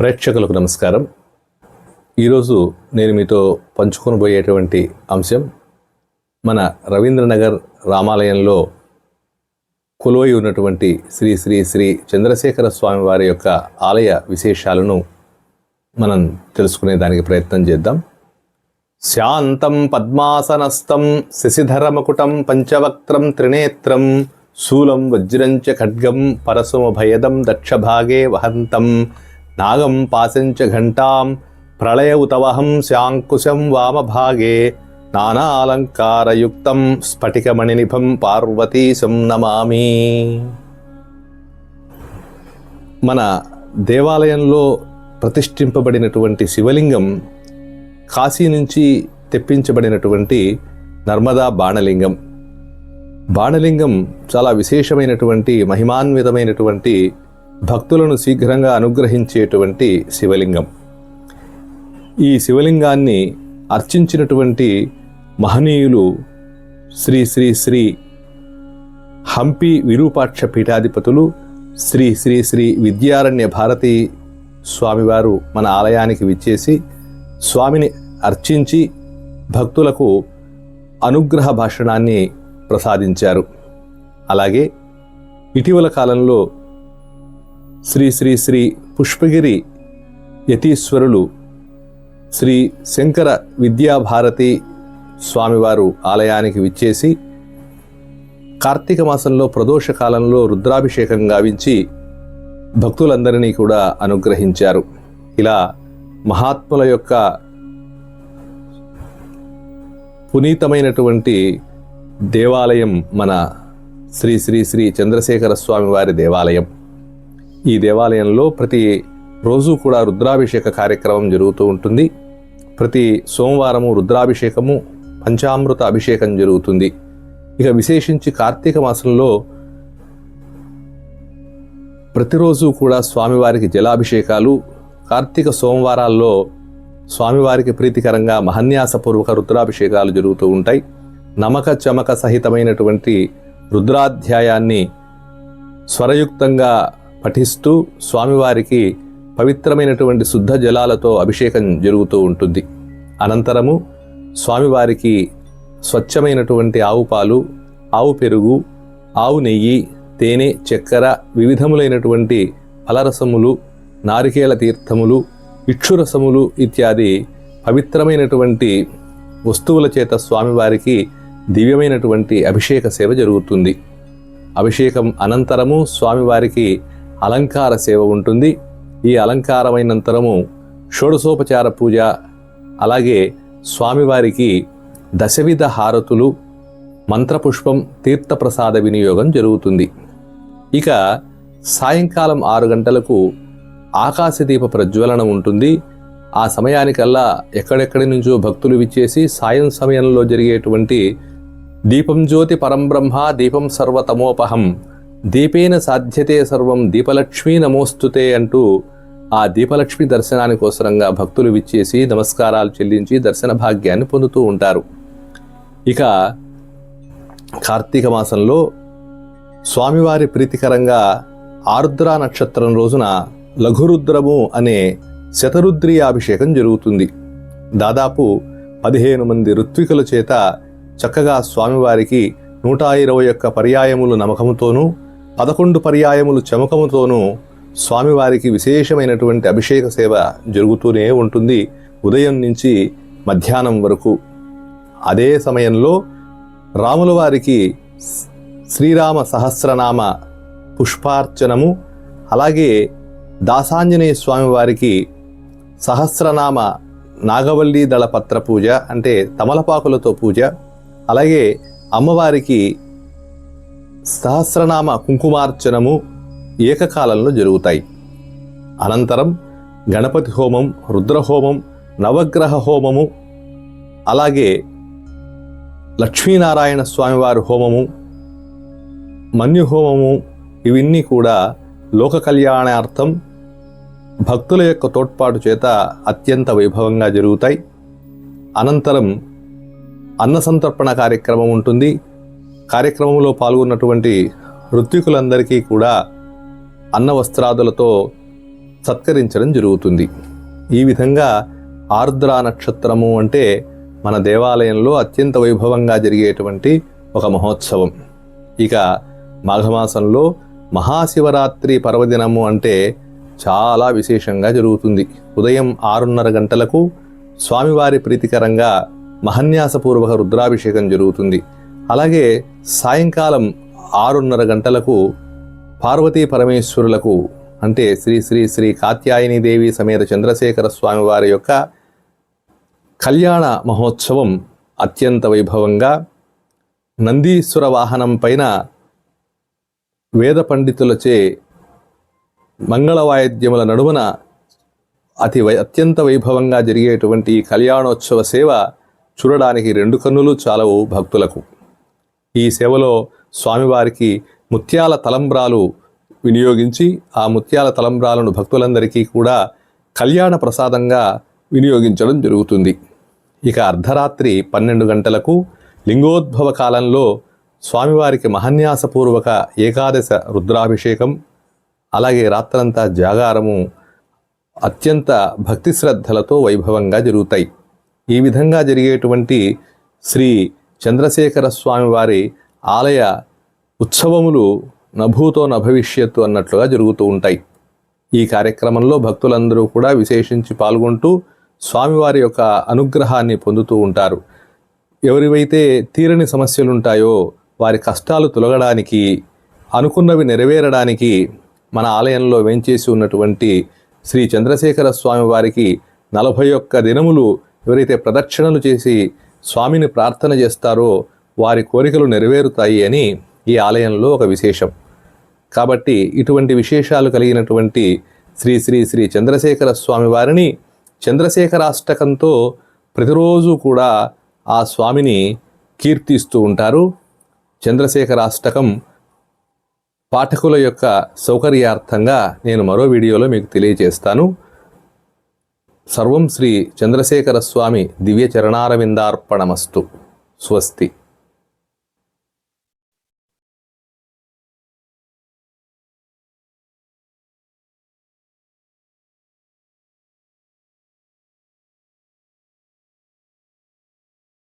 ప్రేక్షకులకు నమస్కారం. ఈరోజు నేను మీతో పంచుకొనబోయేటువంటి అంశం మన రవీంద్రనగర్ రామాలయంలో కొలువై ఉన్నటువంటి శ్రీ శ్రీ శ్రీ చంద్రశేఖర స్వామి వారి యొక్క ఆలయ విశేషాలను మనం తెలుసుకునే దానికి ప్రయత్నం చేద్దాం. శాంతం పద్మాసనస్థం శశిధరమకుటం పంచవక్త్రం త్రినేత్రం శూలం వజ్రంచ ఖడ్గం పరశుమభయదం దక్షభాగే వహంతం నాగం పాశంచ ఘంటాం ప్రళయ ఉతవహం శాంకుశం వామభాగే నానాలంకారయుక్తం స్ఫటికమణినిభం పార్వతీశం నమామి. మన దేవాలయంలో ప్రతిష్ఠింపబడినటువంటి శివలింగం కాశీ నుంచి తెప్పించబడినటువంటి నర్మదా బాణలింగం. బాణలింగం చాలా విశేషమైనటువంటి మహిమాన్వితమైనటువంటి భక్తులను శీఘ్రంగా అనుగ్రహించేటువంటి శివలింగం. ఈ శివలింగాన్ని అర్చించినటువంటి మహనీయులు శ్రీ శ్రీ శ్రీ హంపి విరూపాక్ష పీఠాధిపతులు శ్రీ శ్రీ శ్రీ విద్యారణ్య భారతి స్వామివారు మన ఆలయానికి విచ్చేసి స్వామిని అర్చించి భక్తులకు అనుగ్రహ భాషణాన్ని ప్రసాదించారు. అలాగే ఇటీవల కాలంలో శ్రీ శ్రీ శ్రీ పుష్పగిరి యతీశ్వరులు శ్రీ శంకర విద్యాభారతి స్వామివారు ఆలయానికి విచ్చేసి కార్తీక మాసంలో ప్రదోష కాలంలో రుద్రాభిషేకం గావించి భక్తులందరినీ కూడా అనుగ్రహించారు. ఇలా మహాత్ముల యొక్క పునీతమైనటువంటి దేవాలయం మన శ్రీ శ్రీ శ్రీ చంద్రశేఖర స్వామి వారి దేవాలయం. ఈ దేవాలయంలో ప్రతి రోజు కూడా రుద్రాభిషేక కార్యక్రమం జరుగుతూ ఉంటుంది. ప్రతి సోమవారము రుద్రాభిషేకము పంచామృత అభిషేకం జరుగుతుంది. ఇక విశేషించి కార్తీక మాసంలో ప్రతిరోజు కూడా స్వామివారికి జలాభిషేకాలు కార్తీక సోమవారాల్లో స్వామివారికి ప్రీతికరంగా మహన్యాసపూర్వక రుద్రాభిషేకాలు జరుగుతూ ఉంటాయి. నమక చమక సహితమైనటువంటి రుద్రాధ్యాయాన్ని స్వరయుక్తంగా పఠిస్తూ స్వామివారికి పవిత్రమైనటువంటి శుద్ధ జలాలతో అభిషేకం జరుగుతూ ఉంటుంది. అనంతరము స్వామివారికి స్వచ్ఛమైనటువంటి ఆవు పాలు ఆవు పెరుగు ఆవు నెయ్యి తేనె చక్కెర వివిధములైనటువంటి ఫలరసములు నారికేల తీర్థములు ఇక్షురసములు ఇత్యాది పవిత్రమైనటువంటి వస్తువుల చేత స్వామివారికి దివ్యమైనటువంటి అభిషేక సేవ జరుగుతుంది. అభిషేకం అనంతరము స్వామివారికి అలంకార సేవ ఉంటుంది. ఈ అలంకారమైనంతరము షోడశోపచార పూజ అలాగే స్వామివారికి దశవిధ హారతులు మంత్రపుష్పం తీర్థప్రసాద వినియోగం జరుగుతుంది. ఇక సాయంకాలం ఆరు గంటలకు ఆకాశదీప ప్రజ్వలన ఉంటుంది. ఆ సమయానికల్లా ఎక్కడెక్కడి నుంచో భక్తులు విచ్చేసి సాయం సమయంలో జరిగేటువంటి దీపం జ్యోతి పరంబ్రహ్మ దీపం సర్వతమోపహం దీపేన సాధ్యతే సర్వం దీపలక్ష్మీ నమోస్తుతే అంటూ ఆ దీపలక్ష్మి దర్శనానికోసరంగా భక్తులు విచ్చేసి నమస్కారాలు చెల్లించి దర్శన భాగ్యాన్ని పొందుతూ ఉంటారు. ఇక కార్తీక మాసంలో స్వామివారి ప్రీతికరంగా ఆర్ద్ర నక్షత్రం రోజున లఘురుద్రము అనే శతరుద్రీయాభిషేకం జరుగుతుంది. దాదాపు పదిహేను మంది ఋత్వికుల చేత చక్కగా స్వామివారికి నూట ఇరవై ఒక్క పర్యాయములు నమ్మకముతోనూ పదకొండు పర్యాయములు చమకముతోనూ స్వామివారికి విశేషమైనటువంటి అభిషేక సేవ జరుగుతూనే ఉంటుంది ఉదయం నుంచి మధ్యాహ్నం వరకు. అదే సమయంలో రాముల వారికి శ్రీరామ సహస్రనామ పుష్పార్చనము అలాగే దాసాంజనేయ స్వామి వారికి సహస్రనామ నాగవల్లి దళపత్ర పూజ అంటే తమలపాకులతో పూజ అలాగే అమ్మవారికి సహస్రనామ కుంకుమార్చనము ఏకకాలంలో జరుగుతాయి. అనంతరం గణపతి హోమం రుద్రహోమం నవగ్రహ హోమము అలాగే లక్ష్మీనారాయణ స్వామివారి హోమము మన్యు హోమము ఇవన్నీ కూడా లోక కళ్యాణార్థం భక్తుల యొక్క తోడ్పాటు చేత అత్యంత వైభవంగా జరుగుతాయి. అనంతరం అన్న సంతర్పణ కార్యక్రమం ఉంటుంది. కార్యక్రమంలో పాల్గొన్నటువంటి ఋత్వికులందరికీ కూడా అన్న వస్త్రాదులతో సత్కరించడం జరుగుతుంది. ఈ విధంగా ఆర్ద్ర నక్షత్రము అంటే మన దేవాలయంలో అత్యంత వైభవంగా జరిగేటువంటి ఒక మహోత్సవం. ఇక మాఘమాసంలో మహాశివరాత్రి పర్వదినము అంటే చాలా విశేషంగా జరుగుతుంది. ఉదయం ఆరున్నర గంటలకు స్వామివారి ప్రీతికరంగా మహన్యాసపూర్వక రుద్రాభిషేకం జరుగుతుంది. అలాగే సాయంకాలం ఆరున్నర గంటలకు పార్వతీ పరమేశ్వరులకు అంటే శ్రీ శ్రీ శ్రీ కాత్యాయని దేవి సమేత చంద్రశేఖర స్వామి వారి యొక్క కళ్యాణ మహోత్సవం అత్యంత వైభవంగా నందీశ్వర వాహనం పైన వేద పండితులచే మంగళ వాయిద్యముల నడుమన అతి వై అత్యంత వైభవంగా జరిగేటువంటి ఈ కళ్యాణోత్సవ సేవ చూడడానికి రెండు కన్నులు చాలవు భక్తులకు. ఈ సేవలో స్వామివారికి ముత్యాల తలంబ్రాలు వినియోగించి ఆ ముత్యాల తలంబ్రాలను భక్తులందరికీ కూడా కళ్యాణ ప్రసాదంగా వినియోగించడం జరుగుతుంది. ఇక అర్ధరాత్రి పన్నెండు గంటలకు లింగోద్భవ కాలంలో స్వామివారికి మహన్యాసపూర్వక ఏకాదశ రుద్రాభిషేకం అలాగే రాత్రంతా జాగారము అత్యంత భక్తి శ్రద్ధలతో వైభవంగా జరుగుతాయి. ఈ విధంగా జరిగేటువంటి శ్రీ చంద్రశేఖర స్వామి వారి ఆలయ ఉత్సవములు నభూతో నభవిష్యత్తు అన్నట్లుగా జరుగుతూ ఉంటాయి. ఈ కార్యక్రమంలో భక్తులందరూ కూడా విశేషించి పాల్గొంటూ స్వామివారి యొక్క అనుగ్రహాన్ని పొందుతూ ఉంటారు. ఎవరివైతే తీరని సమస్యలుంటాయో వారి కష్టాలు తొలగడానికి అనుకున్నవి నెరవేరడానికి మన ఆలయంలో వేంచేసి ఉన్నటువంటి శ్రీ చంద్రశేఖర స్వామి వారికి నలభై ఒక్క దినములు ఎవరైతే ప్రదక్షిణలు చేసి స్వామిని ప్రార్థన చేస్తారో వారి కోరికలు నెరవేరుతాయి అని ఈ ఆలయంలో ఒక విశేషం. కాబట్టి ఇటువంటి విశేషాలు కలిగినటువంటి శ్రీ శ్రీ శ్రీ చంద్రశేఖర స్వామి వారిని చంద్రశేఖరాష్టకంతో ప్రతిరోజు కూడా ఆ స్వామిని కీర్తిస్తూ ఉంటారు. చంద్రశేఖరాష్టకం పాఠకుల యొక్క సౌకర్యార్థంగా నేను మరో వీడియోలో మీకు తెలియజేస్తాను. సర్వం శ్రీ చంద్రశేఖర స్వామి దివ్య చరణారవిందార్పణమస్తు. స్వస్తి.